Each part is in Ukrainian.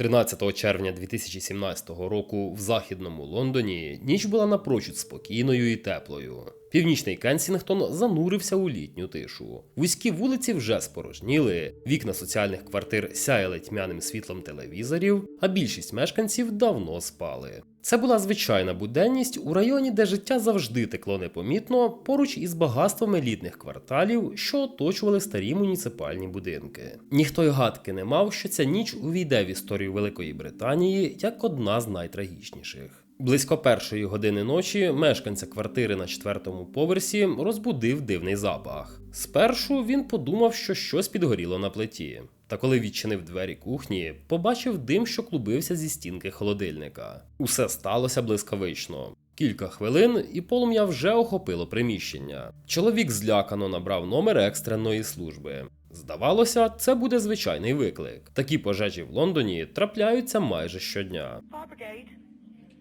13 червня 2017 року в західному Лондоні ніч була напрочуд спокійною і теплою. Північний Кенсінгтон занурився у літню тишу. Вузькі вулиці вже спорожніли, вікна соціальних квартир сяяли тьмяним світлом телевізорів, а більшість мешканців давно спали. Це була звичайна буденність у районі, де життя завжди текло непомітно поруч із багатством елітних кварталів, що оточували старі муніципальні будинки. Ніхто й гадки не мав, що ця ніч увійде в історію Великої Британії як одна з найтрагічніших. Близько першої години ночі мешканця квартири на четвертому поверсі розбудив дивний запах. Спершу він подумав, що щось підгоріло на плиті. Та коли відчинив двері кухні, побачив дим, що клубився зі стінки холодильника. Усе сталося блискавично. Кілька хвилин, і полум'я вже охопило приміщення. Чоловік злякано набрав номер екстреної служби. Здавалося, це буде звичайний виклик. Такі пожежі в Лондоні трапляються майже щодня.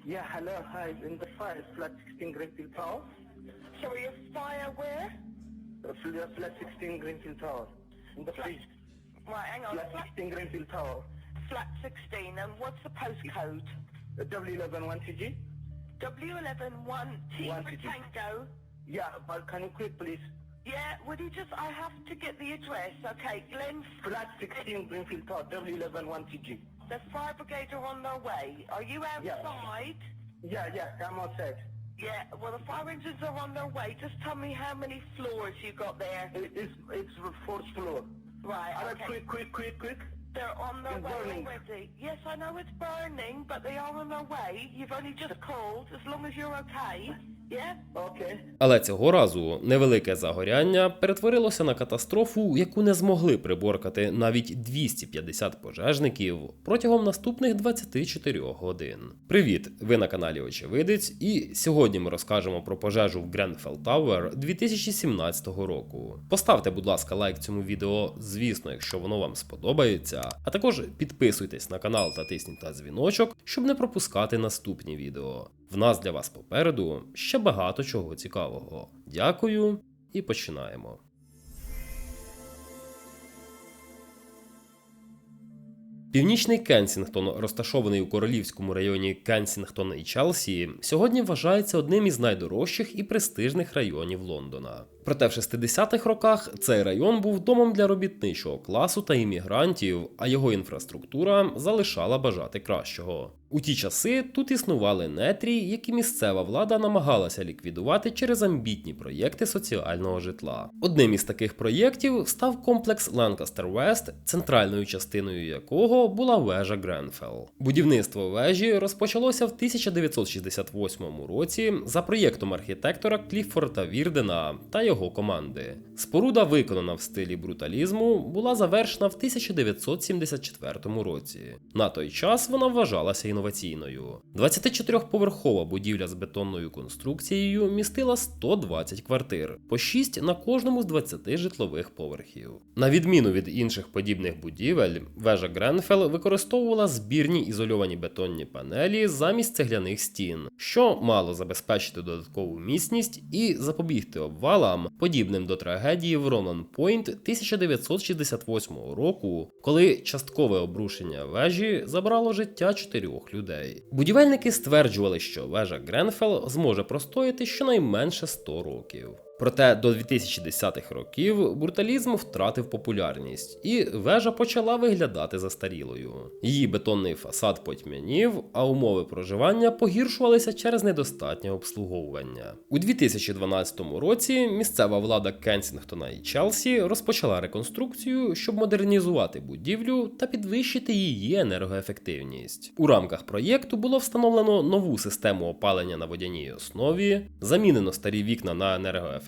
Yeah, hello, hi, in the fire, flat 16 Greenfield Tower. Sorry, a fire where? Uh, fl- flat 16 Greenfield Tower. In the fridge. Right, hang on. Flat Flat, 16 Greenfield Tower. flat 16. And what's the postcode? Uh, W11 1TG. W11 1 T One for. Tango. Yeah, but can you quick, please? Yeah, would you just, I have to get the address. Okay, Glen, Flat 16 Greenfield Tower, W11 1TG. The fire brigade are on their way. Are you outside? Yeah, yeah, I'm outside. Yeah, well, the fire engines are on their way. Just tell me how many floors you got there. It, it's, it's the fourth floor. Right, okay. quick, quick, quick, quick. They're on their It's way burning. already. Yes, I know it's burning, but they are on their way. You've only just called. As long as you're okay. Але цього разу невелике загоряння перетворилося на катастрофу, яку не змогли приборкати навіть 250 пожежників протягом наступних 24 годин. Привіт! Ви на каналі Очевидець, і сьогодні ми розкажемо про пожежу в Гренфелл Тауер 2017 року. Поставте, будь ласка, лайк цьому відео, звісно, якщо воно вам сподобається. А також підписуйтесь на канал та тисніть на дзвіночок, щоб не пропускати наступні відео. В нас для вас попереду ще багато чого цікавого. Дякую і починаємо. Північний Кенсінгтон, розташований у королівському районі Кенсінгтон і Челсі, сьогодні вважається одним із найдорожчих і престижних районів Лондона. Проте в 60-х роках цей район був домом для робітничого класу та іммігрантів, а його інфраструктура залишала бажати кращого. У ті часи тут існували нетрі, які місцева влада намагалася ліквідувати через амбітні проєкти соціального житла. Одним із таких проєктів став комплекс Ланкастер Вест, центральною частиною якого була вежа Гренфелл. Будівництво вежі розпочалося в 1968 році за проєктом архітектора Кліфорда Вірдена та його команди. Споруда, виконана в стилі бруталізму, була завершена в 1974 році. На той час вона вважалася інноваційною. 24-поверхова будівля з бетонною конструкцією містила 120 квартир, по 6 на кожному з 20 житлових поверхів. На відміну від інших подібних будівель, вежа Гренфелл використовувала збірні ізольовані бетонні панелі замість цегляних стін, що мало забезпечити додаткову міцність і запобігти обвалам, подібним до трагедії в Ронан Пойнт 1968 року, коли часткове обрушення вежі забрало життя чотирьох людей. Будівельники стверджували, що вежа Гренфелл зможе простояти щонайменше 100 років. Проте до 2010-х років бруталізм втратив популярність, і вежа почала виглядати застарілою. Її бетонний фасад потьмянів, а умови проживання погіршувалися через недостатнє обслуговування. У 2012 році місцева влада Кенсінгтона і Челсі розпочала реконструкцію, щоб модернізувати будівлю та підвищити її енергоефективність. У рамках проєкту було встановлено нову систему опалення на водяній основі, замінено старі вікна на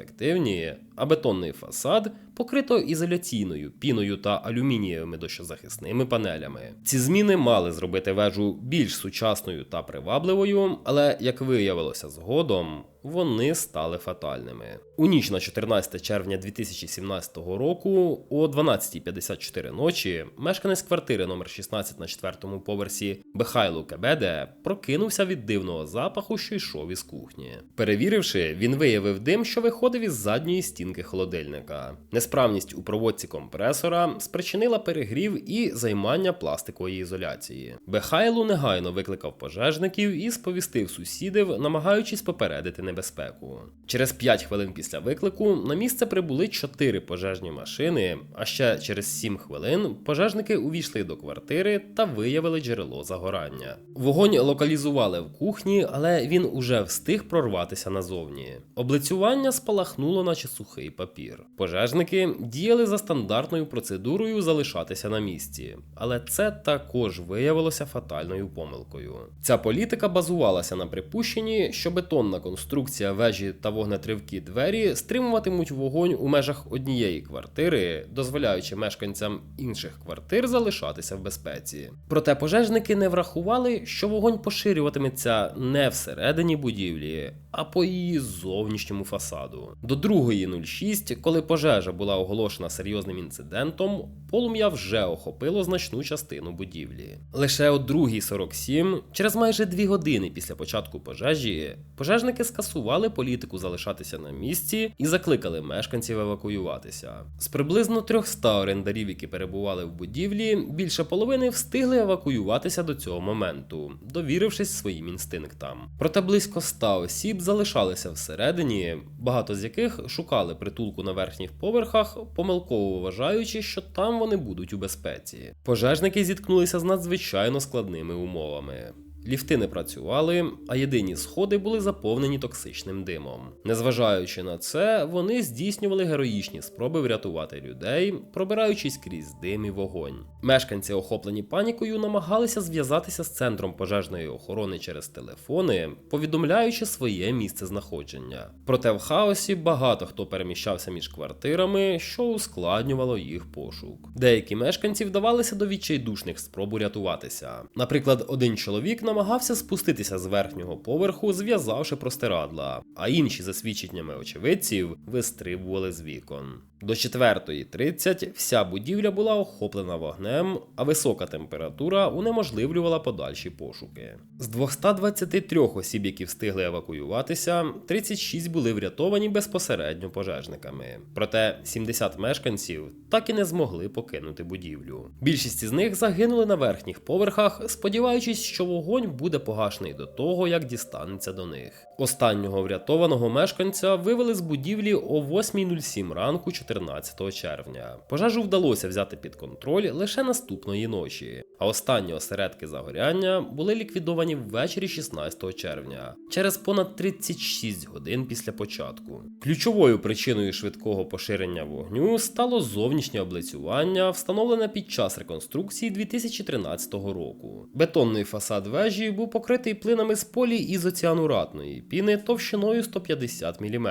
енергоефективні, а бетонний фасад покрито ізоляційною піною та алюмінієвими дощозахисними панелями. Ці зміни мали зробити вежу більш сучасною та привабливою, але як виявилося згодом. Вони стали фатальними. У ніч на 14 червня 2017 року о 12.54 ночі мешканець квартири номер 16 на 4 поверсі Бехайлу Кебеде прокинувся від дивного запаху, що йшов із кухні. Перевіривши, він виявив дим, що виходив із задньої стінки холодильника. Несправність у проводці компресора спричинила перегрів і займання пластикової ізоляції. Бехайлу негайно викликав пожежників і сповістив сусідів, намагаючись попередити небезпеку. Через 5 хвилин після виклику на місце прибули 4 пожежні машини, а ще через 7 хвилин пожежники увійшли до квартири та виявили джерело загорання. Вогонь локалізували в кухні, але він уже встиг прорватися назовні. Облицювання спалахнуло, наче сухий папір. Пожежники діяли за стандартною процедурою залишатися на місці, але це також виявилося фатальною помилкою. Ця політика базувалася на припущенні, що бетонна конструкція вежі та вогнетривкі двері стримуватимуть вогонь у межах однієї квартири, дозволяючи мешканцям інших квартир залишатися в безпеці. Проте пожежники не врахували, що вогонь поширюватиметься не всередині будівлі, а по її зовнішньому фасаду. До 2.06, коли пожежа була оголошена серйозним інцидентом, полум'я вже охопило значну частину будівлі. Лише о 2.47, через майже дві години після початку пожежі, пожежники скасували політику залишатися на місці і закликали мешканців евакуюватися. З приблизно 300 орендарів, які перебували в будівлі, більше половини встигли евакуюватися до цього моменту, довірившись своїм інстинктам. Проте близько 100 осіб залишалися всередині, багато з яких шукали притулку на верхніх поверхах, помилково вважаючи, що там вони будуть у безпеці. Пожежники зіткнулися з надзвичайно складними умовами. Ліфти не працювали, а єдині сходи були заповнені токсичним димом. Незважаючи на це, вони здійснювали героїчні спроби врятувати людей, пробираючись крізь дим і вогонь. Мешканці, охоплені панікою, намагалися зв'язатися з центром пожежної охорони через телефони, повідомляючи своє місце знаходження. Проте в хаосі багато хто переміщався між квартирами, що ускладнювало їх пошук. Деякі мешканці вдавалися до відчайдушних спроб урятуватися. Наприклад, один чоловік намагався спуститися з верхнього поверху, зв'язавши простирадла, а інші, за свідченнями очевидців, вистрибували з вікон. До 4.30 вся будівля була охоплена вогнем, а висока температура унеможливлювала подальші пошуки. З 223 осіб, які встигли евакуюватися, 36 були врятовані безпосередньо пожежниками. Проте 70 мешканців так і не змогли покинути будівлю. Більшість із них загинули на верхніх поверхах, сподіваючись, що вогонь буде погашений до того, як дістанеться до них. Останнього врятованого мешканця вивели з будівлі о 8.07 ранку 14 червня. Пожежу вдалося взяти під контроль лише наступної ночі, а останні осередки загоряння були ліквідовані ввечері 16 червня, через понад 36 годин після початку. Ключовою причиною швидкого поширення вогню стало зовнішнє облицювання, встановлене під час реконструкції 2013 року. Бетонний фасад вежі був покритий плинами з поліізоціануратної піни товщиною 150 мм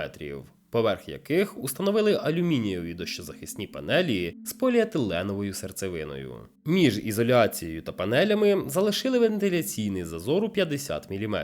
поверх яких установили алюмінієві дощозахисні панелі з поліетиленовою серцевиною. Між ізоляцією та панелями залишили вентиляційний зазор у 50 мм.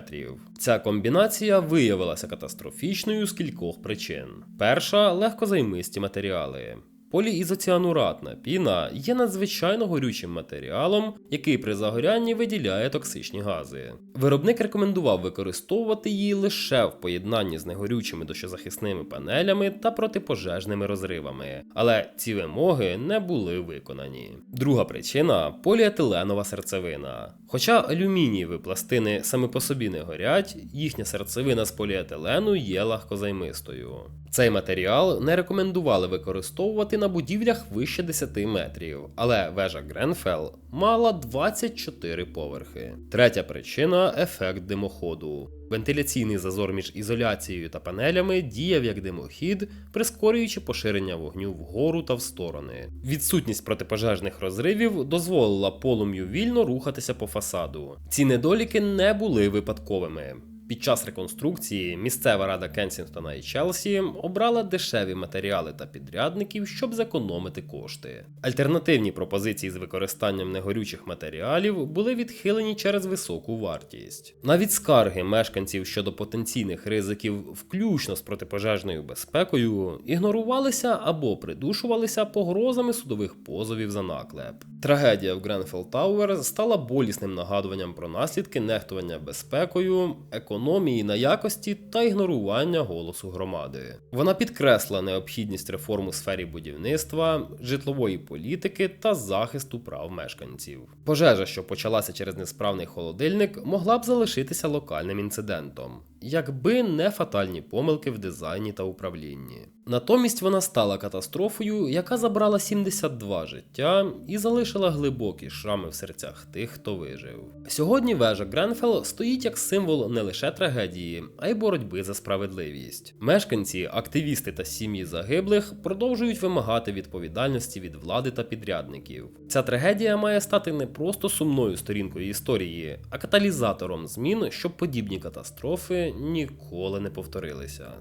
Ця комбінація виявилася катастрофічною з кількох причин: перша легкозаймисті матеріали. Поліізоціануратна піна є надзвичайно горючим матеріалом, який при загорянні виділяє токсичні гази. Виробник рекомендував використовувати її лише в поєднанні з негорючими дощозахисними панелями та протипожежними розривами, але ці вимоги не були виконані. Друга причина поліетиленова серцевина. Хоча алюмінієві пластини саме по собі не горять, їхня серцевина з поліетилену є легкозаймистою. Цей матеріал не рекомендували використовувати на будівлях вище 10 метрів, але вежа Гренфелл мала 24 поверхи. Третя причина ефект димоходу. Вентиляційний зазор між ізоляцією та панелями діяв як димохід, прискорюючи поширення вогню вгору та в сторони. Відсутність протипожежних розривів дозволила полум'ю вільно рухатися по фасаду. Ці недоліки не були випадковими. Під час реконструкції місцева рада Кенсінгтона і Челсі обрала дешеві матеріали та підрядників, щоб зекономити кошти. Альтернативні пропозиції з використанням негорючих матеріалів були відхилені через високу вартість. Навіть скарги мешканців щодо потенційних ризиків, включно з протипожежною безпекою, ігнорувалися або придушувалися погрозами судових позовів за наклеп. Трагедія в Гренфелл Тауер стала болісним нагадуванням про наслідки нехтування безпекою, економії на якості та ігнорування голосу громади. Вона підкресла необхідність реформ у сфері будівництва, житлової політики та захисту прав мешканців. Пожежа, що почалася через несправний холодильник, могла б залишитися локальним інцидентом, якби не фатальні помилки в дизайні та управлінні. Натомість вона стала катастрофою, яка забрала 72 життя і залишила глибокі шрами в серцях тих, хто вижив. Сьогодні вежа Гренфелл стоїть як символ не лише трагедії, а й боротьби за справедливість. Мешканці, активісти та сім'ї загиблих продовжують вимагати відповідальності від влади та підрядників. Ця трагедія має стати не просто сумною сторінкою історії, а каталізатором змін, щоб подібні катастрофи ніколи не повторилися.